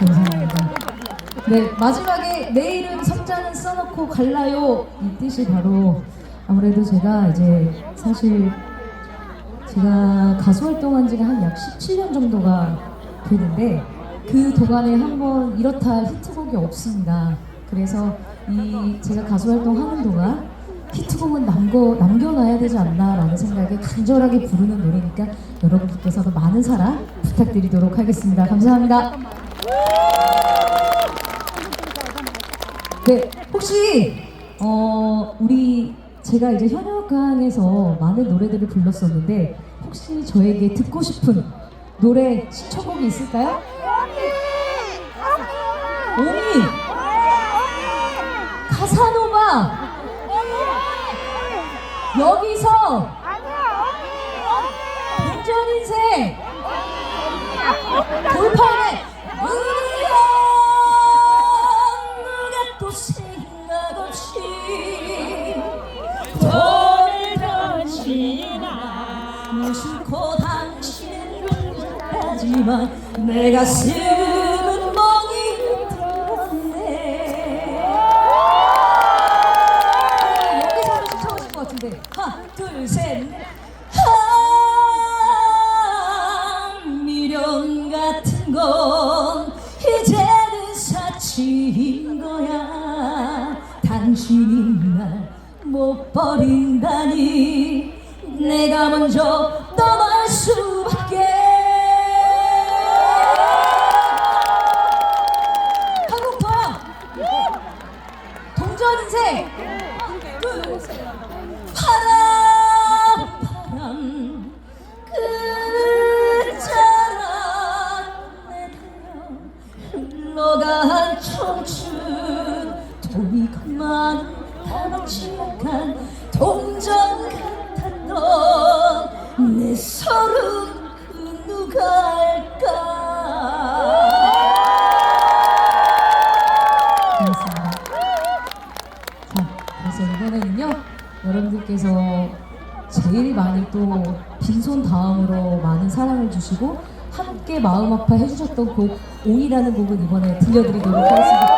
감사합니다. 네, 마지막에 내일은 성장은 써놓고 갈라요. 이 뜻이 바로 아무래도 제가 이제 사실 제가 가수 활동한 지가 한 약 17년 정도가 되는데 그 동안에 한번 이렇다 할 히트곡이 없습니다. 그래서 이 제가 가수 활동하는 동안 히트곡은 남겨, 남겨놔야 되지 않나라는 생각에 간절하게 부르는 노래니까 여러분들께서도 많은 사랑 부탁드리도록 하겠습니다. 감사합니다. 네, 혹시 어 우리 제가 이제 현역강에서 많은 노래들을 불렀었는데 혹시 저에게 듣고 싶은 노래 신청곡이 있을까요? 오미! 카사노바 여기서! 동전 인생 지나. 무심코 당신은 하지만 내 가슴은 멍이 들었네. 여기서도 신청하실 것 같은데. 하나 둘셋. 아, 미련 같은 건 이제는 사치인 거야. 당신이 날 못 버린다니 내가 먼저 떠날 수밖에. 한국 더 동전 인생 둘셋 바람 바람 그잖아 내 흘러간 청춘. 돈이 그만 다망치 약한 동전. 같 았던 내 서름 그 누가 알까 고맙습니다 자, 그래서 이번에는요, 여러분들께서 제일 많이 또 빈손 다음으로 많은 사랑을 주시고 함께 마음 아파 해주셨던 곡 옹이라는 곡은 이번에 들려드리도록 하겠습니다.